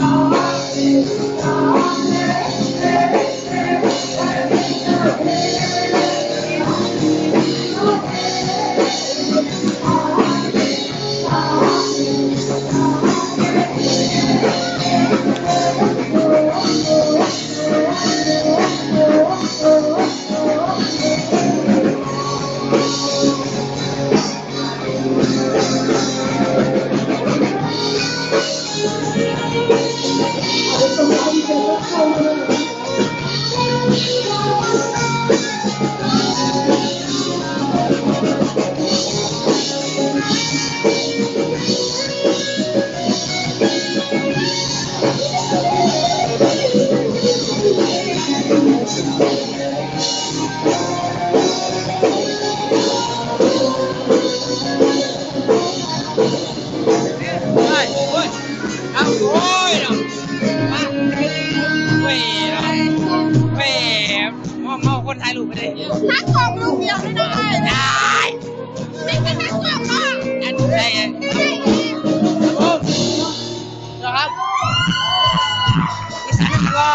เทักของลูกเดียวไม่ได้ได้ไม่ใช่ทักของบ้างอันได้ไงไม่ใช่อีกครับผมนะครับอีสานนะครับว่า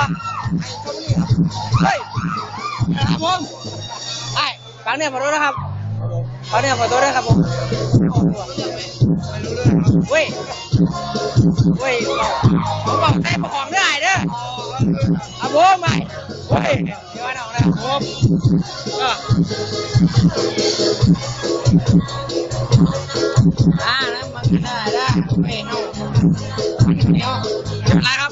เฮ้ยนะครับผมไอ้ฟังเนี่ยขอโทษนะครับ ฟังเนี่ยขอโทษนะครับผมเว้ยเว้ยผมบอกใส่ของได้เด้อเอาผมไปเว้ยเดี๋ยวน้องนะครับผมก็อ่าแล้วมันก็ได้ได้ไม่เอาเดี๋ยวไม่เป็นไรครับ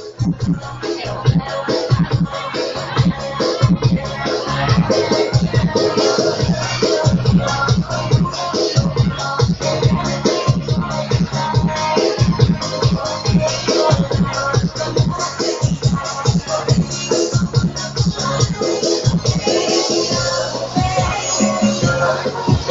I'll.